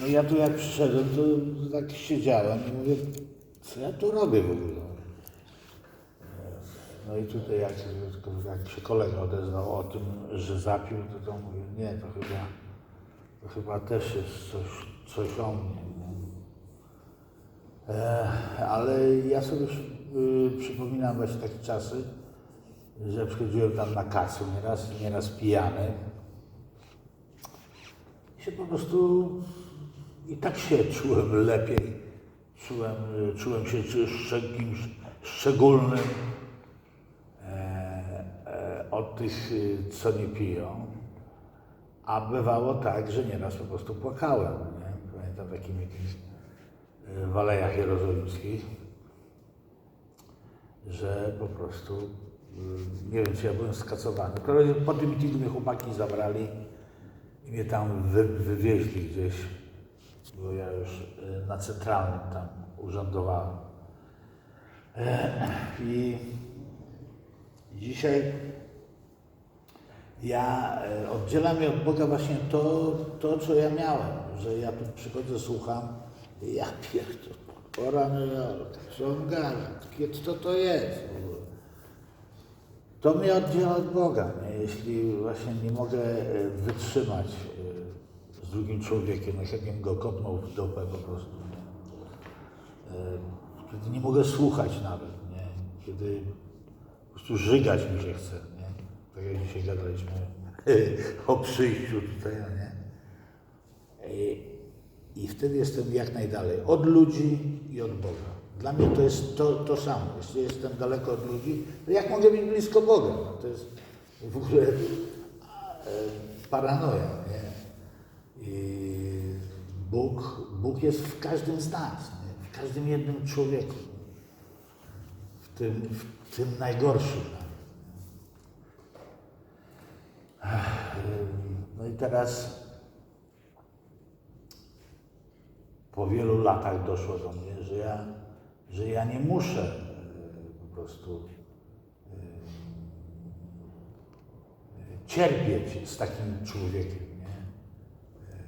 no ja tu jak przyszedłem, to tak siedziałem i mówię, co ja tu robię w ogóle? No i tutaj jak, jak się kolega odezwał o tym, że zapił, to to mówię, nie, to chyba, to chyba też jest coś, coś o mnie. nie? E, ale ja sobie y, przypominam właśnie takie czasy, że przychodziłem tam na kasę nieraz, nieraz pijany. Się po prostu i tak się czułem lepiej. Czułem, czułem się kimś szczególnym e, e, od tych, co nie piją. A bywało tak, że nieraz po prostu płakałem. Nie? Pamiętam w takim jakimś y, w Alejach Jerozolimskich, że po prostu, nie wiem, czy ja byłem skacowany. Po tym meetingu mnie chłopaki zabrali mnie tam wy, wywieźli gdzieś, bo ja już y, na centralnym tam urzędowałem. E, I dzisiaj ja e, oddzielam mnie od Boga właśnie to, to, co ja miałem, że ja tu przychodzę, słucham, i ja pierdolę, pora gada, Kie- co to jest w ogóle. To mnie oddziela od Boga, nie? Jeśli właśnie nie mogę e, wytrzymać e, z drugim człowiekiem, no jakbym go kopnął w dupę po prostu. Nie? E, Kiedy nie mogę słuchać nawet, nie? kiedy po prostu żygać mi się chce. Nie? Tak jak dzisiaj gadaliśmy o przyjściu tutaj, no nie? I, I wtedy jestem jak najdalej od ludzi i od Boga. Dla mnie to jest to, to samo. Jeśli jestem daleko od ludzi, to jak mogę być blisko Boga? No, to jest w ogóle e, paranoja. Nie? I Bóg, Bóg jest w każdym z nas, nie? w każdym jednym człowieku. W tym, w tym najgorszym. No i teraz po wielu latach doszło do mnie, że ja, że ja nie muszę e, po prostu e, cierpieć z takim człowiekiem. Nie? E,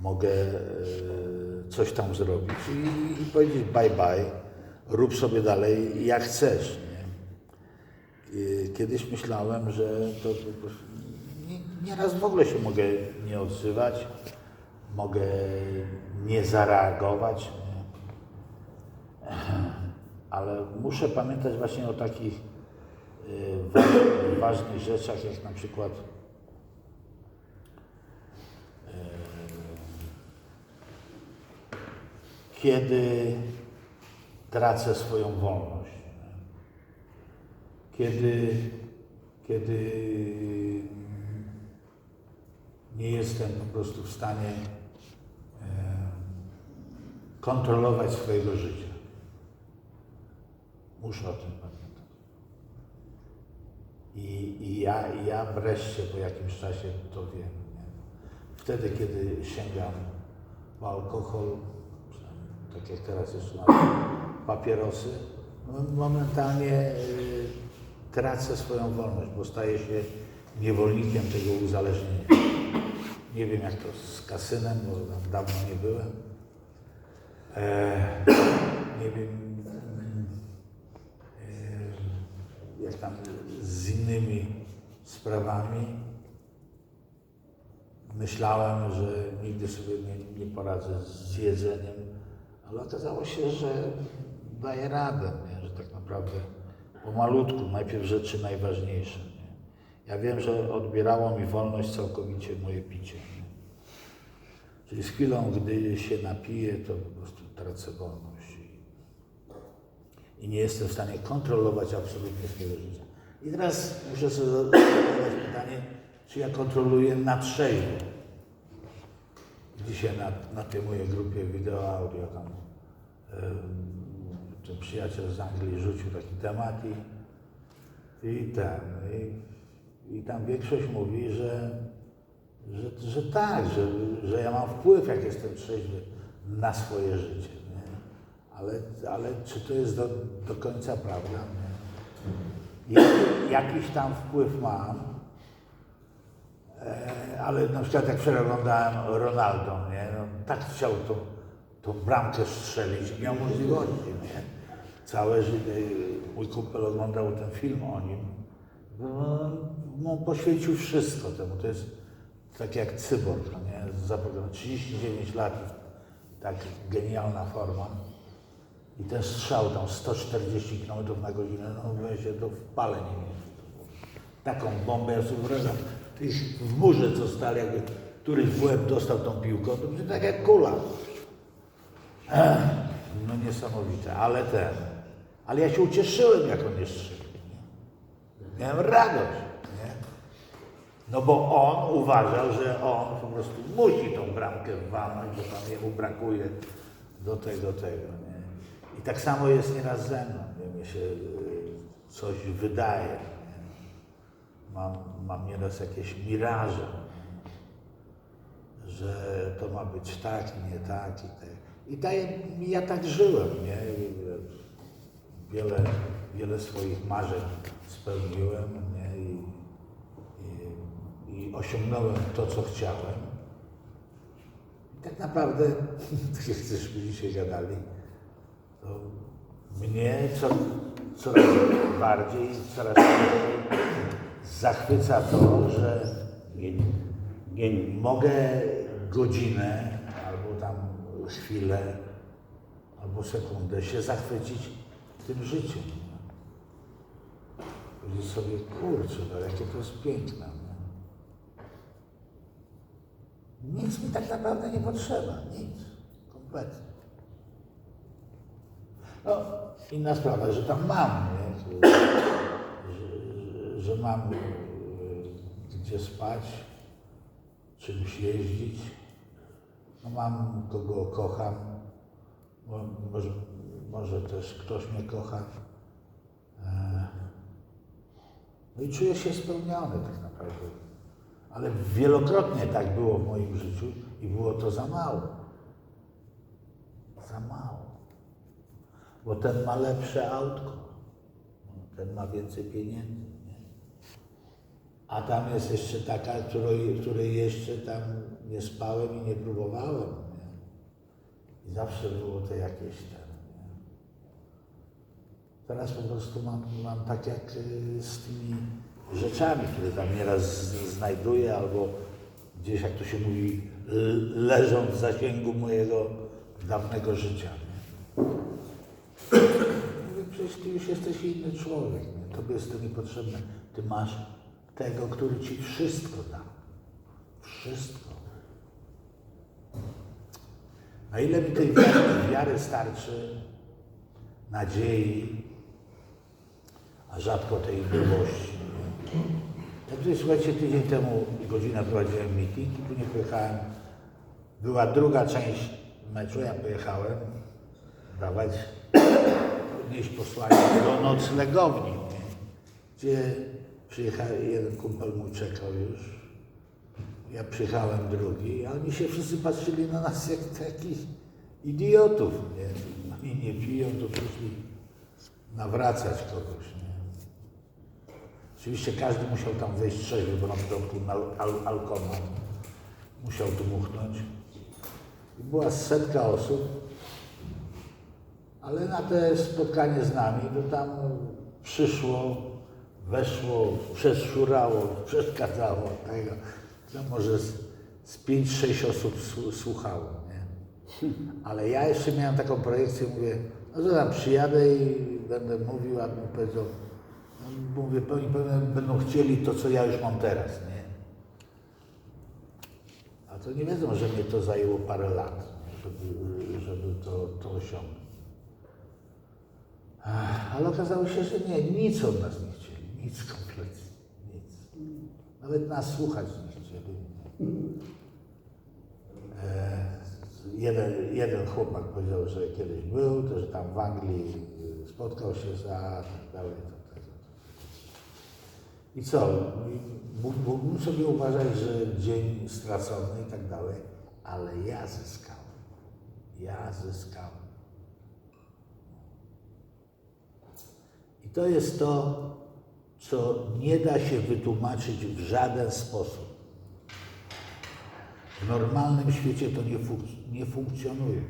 Mogę e, coś tam zrobić i, i powiedzieć bye bye, rób sobie dalej jak chcesz. Nie? I Kiedyś myślałem, że to nieraz w ogóle się mogę nie odzywać, mogę nie zareagować, nie? ale muszę pamiętać właśnie o takich wa- ważnych rzeczach, jak na przykład y, kiedy tracę swoją wolność kiedy, kiedy nie jestem po prostu w stanie e, kontrolować swojego życia. Muszę o tym pamiętać. I, i ja, i ja wreszcie po jakimś czasie to wiem. Nie? Wtedy, kiedy sięgam po alkohol, tak jak teraz jeszcze na papierosy, no, momentalnie y, tracę swoją wolność, bo staję się niewolnikiem tego uzależnienia. Nie wiem jak to z kasynem, bo tam dawno nie byłem. E, nie wiem tam z innymi sprawami. Myślałem, że nigdy sobie nie, nie poradzę z jedzeniem, ale okazało się, że daję radę, nie? że tak naprawdę pomalutku, najpierw rzeczy najważniejsze. Nie? Ja wiem, że odbierało mi wolność całkowicie moje picie. Nie? Czyli z chwilą, gdy się napiję, to po prostu tracę wolność. I, nie jestem w stanie kontrolować absolutnie swojego życia. I teraz muszę sobie zadać pytanie, czy ja kontroluję na trzeźwo. Dzisiaj na, na tej mojej grupie wideo, audio tam em, ten przyjaciel z Anglii rzucił taki temat i, i i, i tam większość mówi, że, że, że tak, że, że ja mam wpływ, jak jestem trzeźwy, na swoje życie. Ale, ale czy to jest do, do końca prawda? Jak, jakiś tam wpływ mam, E, ale na przykład jak wczoraj oglądałem Ronaldo, nie? No, tak chciał tą, tą bramkę strzelić, miał możliwości, nie? Całe życie, mój kumpel oglądał ten film o nim, no, no, poświęcił wszystko temu, to jest tak jak cyborg, nie? Zaprogram 39 lat, tak genialna forma. I ten strzał tam 140 km na godzinę, no mówię się, to w pale nie mieści. Taką bombę, ja sobie wyobrażam, w murze co stali, jakby któryś w łeb dostał tą piłką, to będzie tak jak kula. Ech, no niesamowite, ale ten, ale ja się ucieszyłem, jak on nie? Miałem radość, nie? No bo on uważał, że on po prostu musi tą bramkę walnąć, bo tam jemu brakuje do tego, tego, nie? I tak samo jest nieraz ze mną, nie? mi się y, coś wydaje? Mam, mam nieraz jakieś miraże, że to ma być tak, nie tak i tak. I tak, ja tak żyłem, nie? Wiele, wiele swoich marzeń spełniłem, nie? I, i, i osiągnąłem to, co chciałem. I tak naprawdę, tak jak żeśmy dzisiaj gadali, co, coraz bardziej, coraz bardziej zachwyca to, że mogę godzinę albo tam chwilę, albo sekundę się zachwycić tym życiem. Powiedzieć sobie, kurczę, no jakie to jest piękne. nie? Nic mi tak naprawdę nie potrzeba, nic, kompletnie. No, inna sprawa, że tam mam, nie? Że, że, że mam e, gdzie spać, czymś jeździć. No mam kogo kocham, Mo- może, może też ktoś mnie kocha. E, No i czuję się spełniony tak naprawdę. Ale wielokrotnie tak było w moim życiu i było to za mało. Za mało. Bo ten ma lepsze autko, ten ma więcej pieniędzy. Nie? A tam jest jeszcze taka, której, której jeszcze tam nie spałem i nie próbowałem. Nie? I zawsze było to jakieś tam. Teraz po prostu mam, mam tak jak y, z tymi rzeczami, które tam nieraz znajduję, albo gdzieś, jak to się mówi, leżą w zasięgu mojego dawnego życia. Nie? Przecież ty już jesteś inny człowiek, nie? tobie jest to niepotrzebne. Ty masz tego, który ci wszystko dał. Wszystko. Na ile mi tej wiary, wiary starczy, nadziei, a rzadko tej miłości. nie? Tutaj, słuchajcie, tydzień temu godzinę prowadziłem meeting i później pojechałem. Była druga część meczu, ja pojechałem dawać, nieść posłanie do noclegowni, gdzie przyjechał jeden kumpel mój czekał już. Ja przyjechałem drugi, a oni się wszyscy patrzyli na nas jak takich idiotów. Nie? Oni nie piją, to przyszli nawracać kogoś. Nie? Oczywiście każdy musiał tam wejść trzeźwy, bo na początku al, al, alkomat musiał dmuchnąć. I była setka osób, ale na te spotkanie z nami, to tam przyszło, weszło, przeszurało, przeszkadzało tego. To może z, z 5-6 osób słu- słuchało, nie? Ale ja jeszcze miałem taką projekcję, mówię, no to tam przyjadę i będę mówił, a bym powiedział, no, mówię, pewnie będą chcieli to, co ja już mam teraz, nie? A to nie wiedzą, że mnie to zajęło parę lat, żeby, żeby to, to osiągnąć. Ale okazało się, że nie, nic od nas nie chcieli, nic kompletnie, nic. Nawet nas słuchać nie chcieli. E, jeden, jeden chłopak powiedział, że kiedyś był, to że tam w Anglii y, spotkał się za tak dalej. To. I co? Mógł- Mógłbym sobie uważać, że dzień stracony i tak dalej, ale ja zyskałem. Ja zyskałem. I to jest to, co nie da się wytłumaczyć w żaden sposób. W normalnym świecie to nie, nie funkcjonuje.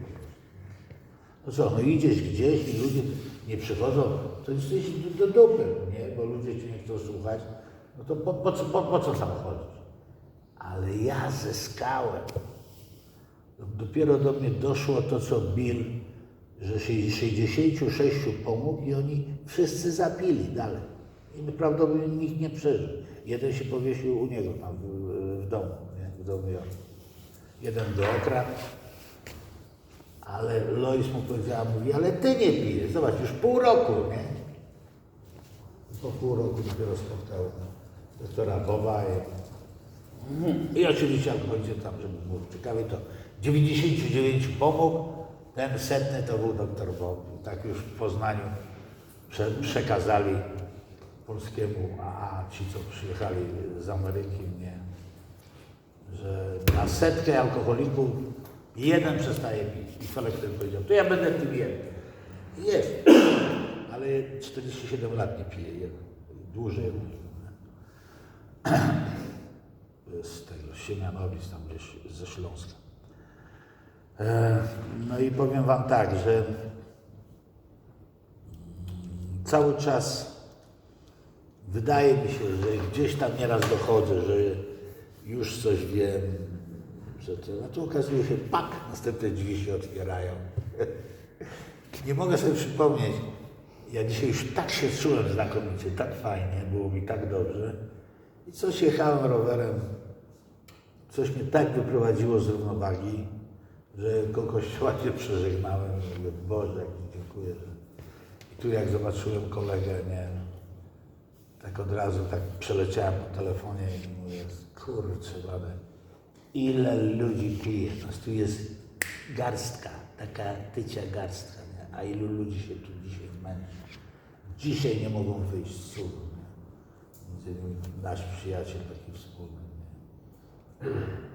No co, no idziesz gdzieś i ludzie nie przychodzą, to jesteś do, do dupy, nie? Bo ludzie cię nie chcą słuchać. No to po, po, po, po co tam chodzić? Ale ja zyskałem. Dopiero do mnie doszło to, co Bill, że 66 pomógł i oni wszyscy zabili dalej. I prawdopodobnie nikt nie przeżył. Jeden się powiesił u niego tam w, w domu, nie? w domu Jorku. Jeden go okradł, ale Lois mu powiedziała, mówi, ale ty nie pijesz, zobacz, już pół roku, nie? Po pół roku dopiero spotkał doktora Boba i, i oczywiście alkoholicy tam, żeby było ciekawie, to 99 pomógł, ten setny to był doktor Bob. Tak już w Poznaniu prze, przekazali polskiemu, a ci, co przyjechali z Ameryki, nie, że na setkę alkoholików jeden przestaje pić. I Felek wtedy powiedział, to ja będę tym jeden. I Jest, ale 47 lat nie pije jeden. Dłużej. Z tego Siemianowic, tam gdzieś ze Śląska. E, No i powiem Wam tak, że cały czas wydaje mi się, że gdzieś tam nieraz dochodzę, że już coś wiem, że to, a tu okazuje się, pak, następne drzwi się otwierają. Nie mogę sobie przypomnieć, ja dzisiaj już tak się czułem znakomicie, tak fajnie, było mi tak dobrze. I coś jechałem rowerem, coś mnie tak wyprowadziło z równowagi, że go kościoła nie przeżegnałem. Mówię, Boże, jak dziękuję. I tu jak zobaczyłem kolegę, nie, tak od razu tak przeleciałem po telefonie i mówię, kurczę, blade, ile ludzi pije. Nas tu jest garstka, taka tycia garstka, nie? a ilu ludzi się tu dzisiaj męczy. Dzisiaj nie mogą wyjść z cudu. Między innymi nasz przyjaciel taki wspólny. Nie?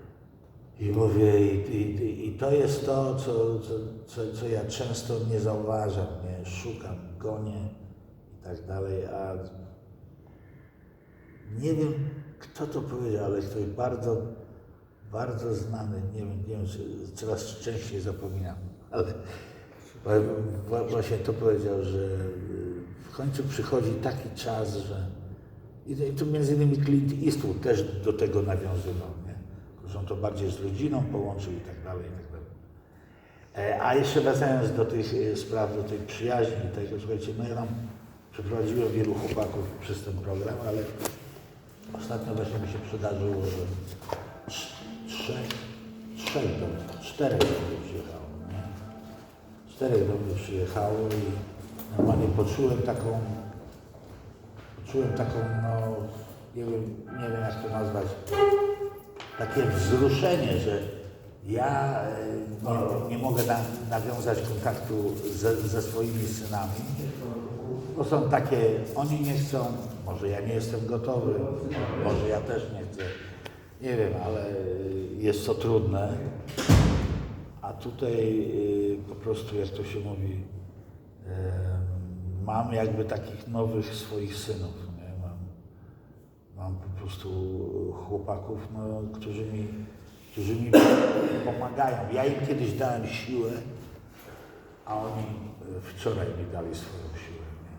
I mówię, i, i, i to jest to, co, co, co, co ja często nie zauważam, nie? szukam, gonię i tak dalej, a nie wiem, kto to powiedział, ale ktoś bardzo, bardzo znany, nie wiem, nie wiem, czy coraz częściej zapominam, ale właśnie to powiedział, że y, w końcu przychodzi taki czas, że i tu między innymi Clint Eastwood też do tego nawiązywał, on to bardziej z rodziną połączył i tak dalej, i tak dalej. E, A jeszcze wracając do tych e, spraw, do tej przyjaźni, tego, słuchajcie, no ja tam przeprowadziłem wielu chłopaków przez ten program, ale ostatnio właśnie mi się przydarzyło, że trz- trzech, trzech do mnie, czterech do mnie przyjechało, nie? Czterech do mnie przyjechało i normalnie poczułem taką, poczułem taką, no, nie wiem, nie wiem jak to nazwać, takie wzruszenie, że ja e, nie, nie mogę na, nawiązać kontaktu ze, ze swoimi synami, bo są takie, oni nie chcą, może ja nie jestem gotowy, może ja też nie chcę, nie wiem, ale jest to trudne. A tutaj y, po prostu, jak to się mówi, em, mam jakby takich nowych swoich synów. Mam, po prostu chłopaków, no, którzy, mi, którzy mi pomagają. Ja im kiedyś dałem siłę, a oni y, wczoraj mi dali swoją siłę. Nie?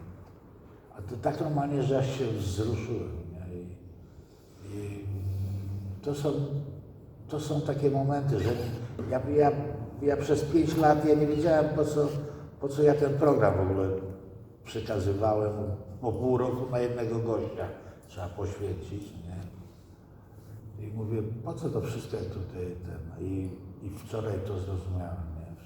A to tak normalnie, że aż się wzruszyłem. Nie? I, i to, są, to są takie momenty, że ja, ja, ja przez pięć lat ja nie wiedziałem po co, po co ja ten program w ogóle przekazywałem. Po pół roku na jednego gościa trzeba poświęcić. Nie? I mówię, po co to wszystko tutaj ten. I, i wczoraj to zrozumiałem. Nie?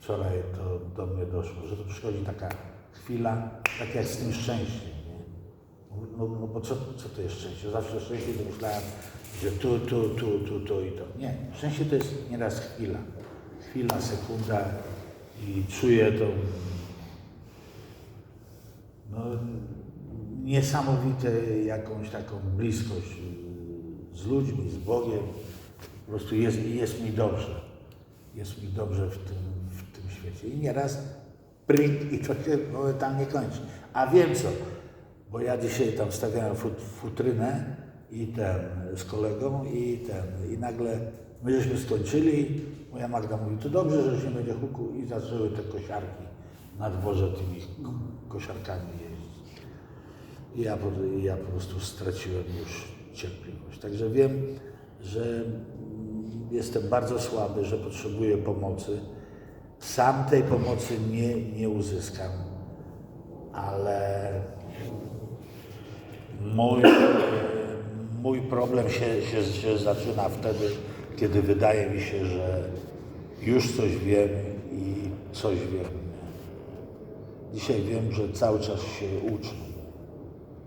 Wczoraj to do mnie doszło, że to przychodzi taka chwila, tak jak z tym szczęściem. Nie? No, no bo co, co to jest szczęście? Zawsze szczęście to myślałem, że tu, tu, tu, tu, tu i to. Nie, szczęście to jest nieraz chwila. Chwila, sekunda i czuję tą no, niesamowite jakąś taką bliskość y, z ludźmi, z Bogiem. Po prostu jest, jest mi dobrze. Jest mi dobrze w tym, w tym świecie. I nieraz pryk i to się momentalnie kończy. A wiem co, bo ja dzisiaj tam stawiałem fut, futrynę i ten, z kolegą i ten, i nagle my żeśmy skończyli, moja Magda mówi, to dobrze, że nie będzie huku i zaczęły te kosiarki na dworze tymi ko- kosiarkami jeździć. I ja, ja po prostu straciłem już cierpliwość. Także wiem, że mm, jestem bardzo słaby, że potrzebuję pomocy. Sam tej pomocy nie, nie uzyskam, ale mój, mój problem się, się, się zaczyna wtedy, kiedy wydaje mi się, że już coś wiem i coś wiem. Dzisiaj wiem, że cały czas się uczę.